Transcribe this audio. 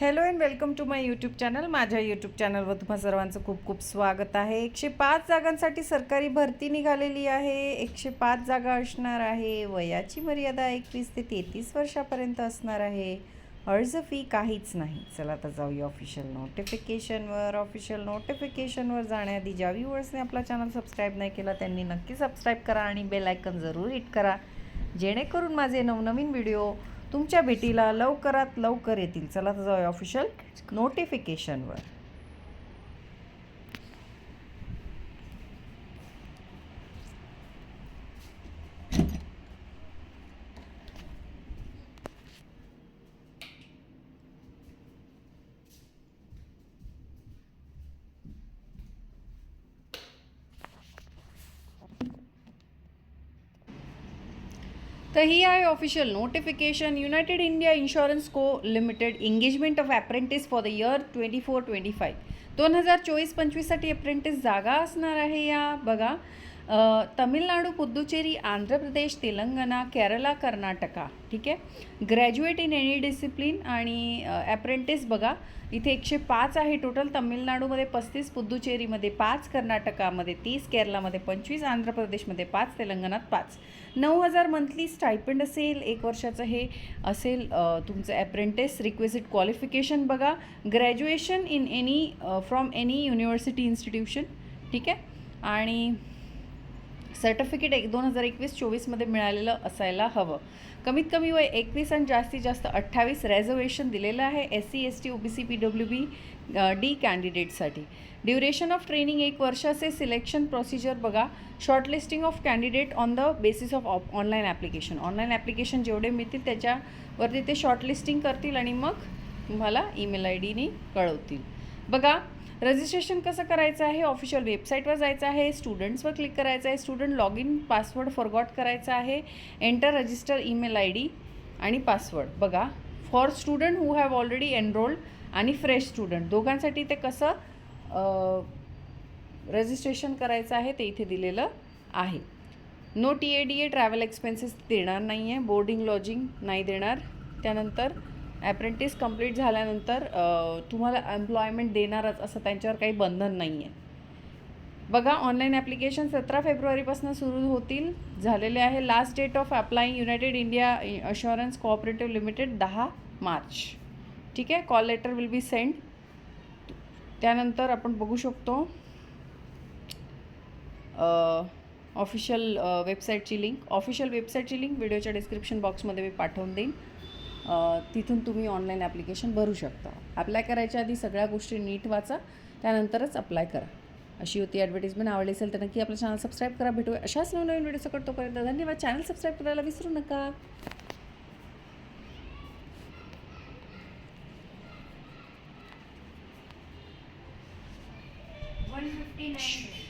Hello and welcome to my YouTube channel माझ्या YouTube चॅनलवर तुम्हा सर्वांचं खूप खूप स्वागत आहे. एकशे पाच जागांसाठी सरकारी भरती निघालेली आहे. एकशे पाच जागा असणार आहे. वयाची मर्यादा एकवीस ते तेहतीस वर्षापर्यंत असणार आहे. अर्ज फी काहीच नाही. चला आता जाऊया ऑफिशियल नोटिफिकेशनवर ऑफिशियल नोटिफिकेशनवर जाण्याआधी ज्या व्ह्युअर्सने आपला चॅनल सबस्क्राईब नाही केला त्यांनी नक्की सबस्क्राईब करा आणि बेल आयकन जरूर हिट करा. जेणेकरून माझे नवनवीन व्हिडिओ तुमच्या भेटीला लवकरात लवकर येतील. चला तर जाऊया ऑफिशियल नोटिफिकेशनवर तर ही आहे official notification United India insurance co limited engagement of apprentice for the year twenty four twenty five दोन हजार चोवीस पंचवीससाठी अप्रेंटिस जागा असणार आहे या. बघा तमिळनाडू पुद्दुचेरी आंध्र प्रदेश तेलंगणा केरला कर्नाटका ठीक आहे? ग्रॅज्युएट इन एनी डिसिप्लिन आणि ॲप्रेंटिस बघा इथे एकशे पाच आहे टोटल तमिळनाडूमध्ये पस्तीस पुद्दुचेरीमध्ये पाच कर्नाटकामध्ये तीस केरलामध्ये पंचवीस आंध्र प्रदेशमध्ये पाच तेलंगणात पाच. नऊ हजार मंथली स्टायपंड असेल एक वर्षाचं हे असेल तुमचं ॲप्रेंटिस रिक्वेजिट क्वालिफिकेशन बघा. Graduation in any from any university institution ठीक आहे? आणि सर्टिफिकेट एक दोन हजार एकवीस चोवीसमध्ये मिळालेलं असायला हवं. कमीत कमी वय एकवीस आणि जास्तीत जास्त अठ्ठावीस रेझर्वेशन दिलेलं आहे S C S T O B C P W B D कॅन्डिडेटसाठी duration of training एक वर्षाचे सिलेक्शन प्रोसिजर बघा. Shortlisting of candidate on the basis of of online application online application जेवढे मिळतील त्याच्यावरती ते शॉर्टलिस्टिंग करतील आणि मग तुम्हाला ईमेल आय डीने कळवतील. बघा रजिस्ट्रेशन कसं करायचं आहे? ऑफिशियल वेबसाईटवर जायचं आहे स्टुडंट्सवर क्लिक करायचं आहे student log in password forgot करायचा आहे enter register email I D आणि पासवर्ड बघा for student who have already enrolled आणि फ्रेश स्टुडंट दोघांसाठी ते कसं रजिस्ट्रेशन करायचं आहे ते इथे दिलेलं आहे. No T A D A travel expenses देणार नाही आहे बोर्डिंग लॉजिंग नाही देणार. त्यानंतर ॲप्रेंटिस कंप्लीट झाल्यानंतर तुम्हाला एम्प्लॉयमेंट देणारच असं त्यांच्यावर काही बंधन नाही आहे बघा ऑनलाईन ॲप्लिकेशन सतरा फेब्रुवारीपासून सुरू होतील. झालेले आहे last date of applying United India assurance cooperative limited दहा मार्च. ठीक आहे? Call letter will be send त्यानंतर आपण बघू शकतो ऑफिशियल वेबसाईटची लिंक ऑफिशियल वेबसाईटची लिंक व्हिडिओच्या डिस्क्रिप्शन बॉक्समध्ये मी पाठवून देईन. तिथून तुम्ही ऑनलाईन ॲप्लिकेशन भरू शकता. अप्लाय करायच्या आधी सगळ्या गोष्टी नीट वाचा त्यानंतरच अप्लाय करा. अशी होती ॲडव्हर्टिजमेंट आवडली असेल तर नक्की आपलं चॅनल सबस्क्राईब करा. भेटू अशाच नवनवीन व्हिडिओ सकट तोपर्यंत धन्यवाद. चॅनल सबस्क्राईब करायला विसरू नका. One fifty nine.